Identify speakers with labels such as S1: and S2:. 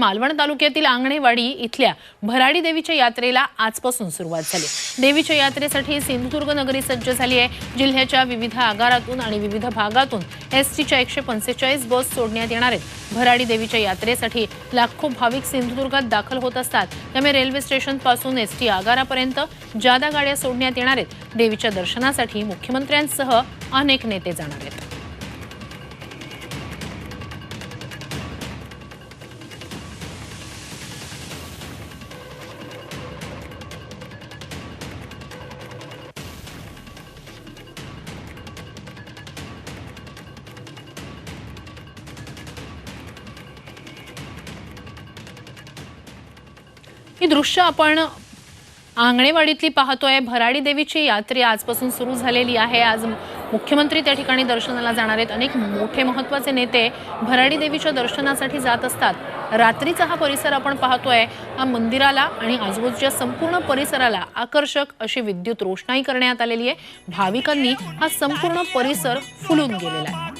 S1: मालवण तालुक्यातील आंगणेवाडी इथल्या भराडी देवीच्या यात्रेला आजपासून सुरुवात झाली. देवीच्या यात्रेसाठी सिंधुदुर्ग नगरी सज्ज झाली आहे. जिल्ह्याच्या विविध आगारातून आणि विविध भागातून एस टीच्या एकशे पंचेचाळीस बस सोडण्यात येणार आहेत. भराडी देवीच्या यात्रेसाठी लाखो भाविक सिंधुदुर्गात दाखल होत असतात. त्यामुळे रेल्वे स्टेशनपासून एस टी आगारापर्यंत जादा गाड्या सोडण्यात येणार आहेत. देवीच्या दर्शनासाठी मुख्यमंत्र्यांसह अनेक नेते जाणार आहेत. ही दृश्य आपण आंगणेवाडीतली पाहतोय. भराडी देवीची यात्रे आजपासून सुरू झालेली आहे. आज मुख्यमंत्री त्या ठिकाणी दर्शनाला जाणार आहेत. अनेक मोठे महत्त्वाचे नेते भराडी देवीच्या दर्शनासाठी जात असतात. रात्रीचा हा परिसर आपण पाहतोय. हा मंदिराला आणि आजूबाजूच्या संपूर्ण परिसराला आकर्षक अशी विद्युत रोषणाई करण्यात आलेली आहे. भाविकांनी हा संपूर्ण परिसर फुलून गेलेला आहे.